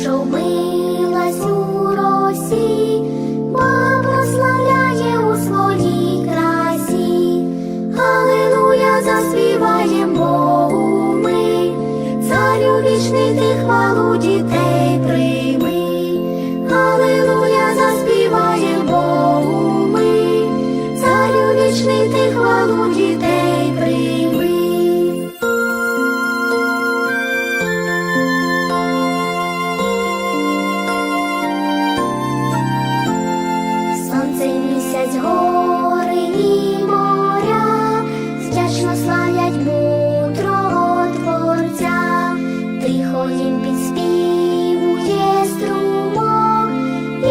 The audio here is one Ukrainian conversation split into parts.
що вмилась у росі, бо прославляє у своїй красі, Галилуя заспіваєм Богу ми, царю вічний ти хвалу дітей прийми, Галилуя заспіваєм Богу ми, царю вічний ти хвалу дітей.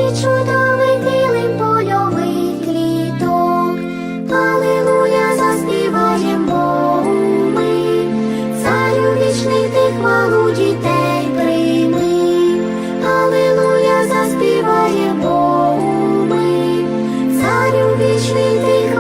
чудовий білий польовий квіток, Алилуя заспіваєм Богу царю вічний тих хвалу дітей прийми, Алилуя заспіваєм Богу ми, вічний ти.